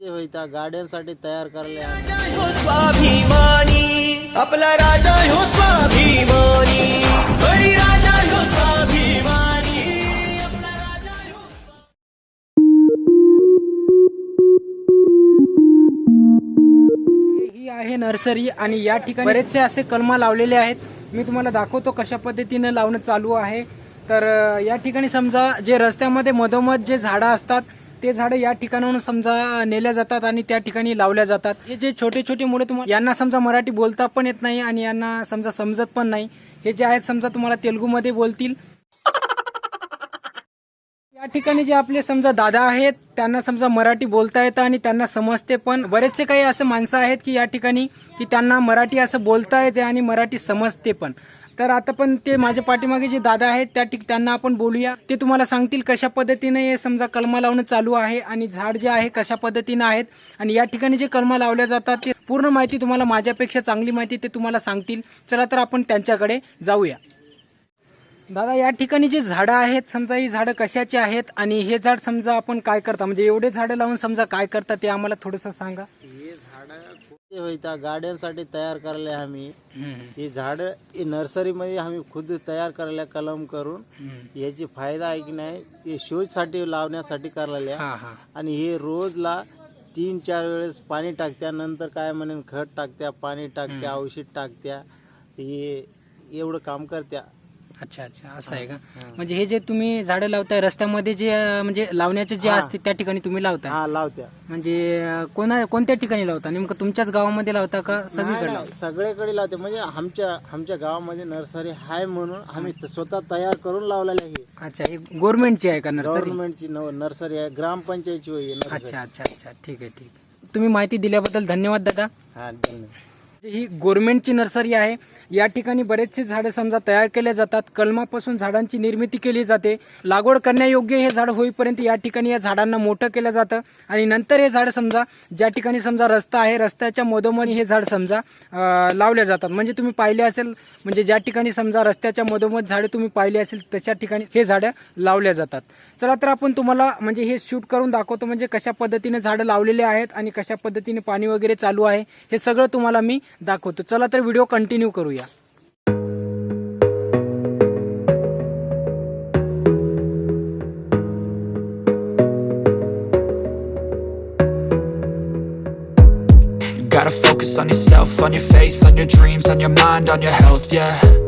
होईता गाड्यांसाठी तयार करले आम्ही. राजा हो स्वाभिमानी आपला राजा हो स्वाभिमानी बळी राजा हो स्वाभिमानी आपला राजा हो ही आहे नर्सरी आणि या ठिकाणी बरेचसे असे कलमा लावलेले आहेत. मी तुम्हाला दाखवतो कशा पद्धतीने लावणं चालू आहे. तर या ठिकाणी समजा जे रस्त्यामध्ये मधोमध जे झाडं असतात ते झाडं या ठिकाणाहून समजा नेल्या जातात आणि त्या ठिकाणी लावल्या जातात. हे जे छोटे छोटे मुलं तुम्हाला यांना समजा मराठी बोलता पण येत नाही आणि यांना समजा समजत पण नाही हे जे आहेत समजा तुम्हाला तेलुगूमध्ये बोलतील. या ठिकाणी जे आपले समजा दादा आहेत त्यांना समजा मराठी बोलता येतं आणि त्यांना समजते पण बरेचसे काही असे माणसं आहेत की या ठिकाणी की त्यांना मराठी असं बोलता येते आणि मराठी समजते पण. तर आता पण ते माझ्या पाठीमागे जे दादा आहेत त्या ठिक त्यांना आपण बोलूया. ते तुम्हाला सांगतील कशा पद्धतीने हे समजा कलमा लावणं चालू आहे आणि झाड जे आहे कशा पद्धतीनं आहेत आणि या ठिकाणी जे कलमा लावल्या जातात ते पूर्ण माहिती तुम्हाला माझ्यापेक्षा चांगली माहिती ते तुम्हाला सांगतील. चला तर आपण त्यांच्याकडे जाऊया. दादा या ठिकाणी जी झाडं आहेत समजा ही झाडं कशाची आहेत आणि हे झाड समजा आपण काय करता? म्हणजे एवढे झाडं लावून समजा काय करता ते आम्हाला थोडंसं सांगा. हे झाडं ते होईता गाड्यांसाठी तयार करले आम्ही. ही झाड नर्सरीमध्ये आम्ही खुद तयार करल्या कलम करून याची फायदा आहे की नाही ते शोजसाठी लावण्यासाठी हा आणि हे रोजला तीन चार वेळेस पाणी टाकत्या नंतर काय म्हणेन खत टाकत्या पाणी टाकत्या औषध टाकत्या हे एवढं काम करत्या. अच्छा अच्छा. असं आहे का? म्हणजे हे जे तुम्ही झाडं लावताय रस्त्यामध्ये जे म्हणजे लावण्याचे जे हा. असते त्या ठिकाणी तुम्ही लावताय? हा लावत्या. म्हणजे कोणा कोणत्या ठिकाणी लावता? नेमकं तुमच्याच गावामध्ये लावता का सगळीकडे नाही, लावता? सगळीकडे लावते. म्हणजे आमच्या आमच्या गावामध्ये नर्सरी आहे म्हणून आम्ही त- स्वतः तयार करून लावलेली आहे अच्छा हे गव्हर्नमेंटची आहे का नर्सरी? गव्हर्नमेंटची नर्सरी आहे. ग्रामपंचायतची होई नर्सरी. अच्छा अच्छा अच्छा. ठीक आहे ठीक आहे. तुम्ही माहिती दिल्याबद्दल धन्यवाद दादा. हा धन्यवाद. ही गव्हर्नमेंटची नर्सरी आहे. या ठिकाणी बरेचसे झाडं समजा तयार केले जातात. कलमापासून झाडांची निर्मिती केली जाते. लागवड करण्यायोग्य हे झाड होईपर्यंत या ठिकाणी या झाडांना मोठं केलं जातं. आणि नंतर हे झाड समजा ज्या ठिकाणी समजा रस्ता आहे रस्त्याच्या मधोमध हे झाड समजा लावले जातात. म्हणजे तुम्ही पाहिले असेल म्हणजे ज्या ठिकाणी समजा रस्त्याच्या मधोमध झाडे तुम्ही पाहिली असेल तशा ठिकाणी हे झाडं लावल्या जातात. चला तर आपण तुम्हाला म्हणजे हे शूट करून दाखवतो म्हणजे कशा पद्धतीने झाडं लावलेले आहेत आणि कशा पद्धतीने पाणी वगैरे चालू आहे हे सगळं तुम्हाला मी दाखवतो चला तर व्हिडिओ कंटिन्यू करूया gotta focus on yourself, on your faith, on your dreams, on your mind, on your health, yeah.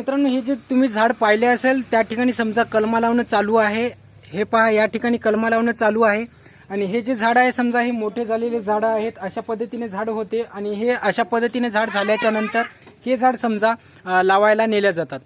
मित्रांनो हे जे तुम्ही झाड पाहिले असेल त्या ठिकाणी समजा कलमा लावणं चालू आहे. हे पहा या ठिकाणी कलमा लावणं चालू आहे. आणि हे जे झाड आहे समजा हे मोठे झालेले झाडं आहेत अशा पद्धतीने झाड होते. आणि हे अशा पद्धतीने झाड झाल्याच्यानंतर हे झाड समजा लावायला नेल्या जातात.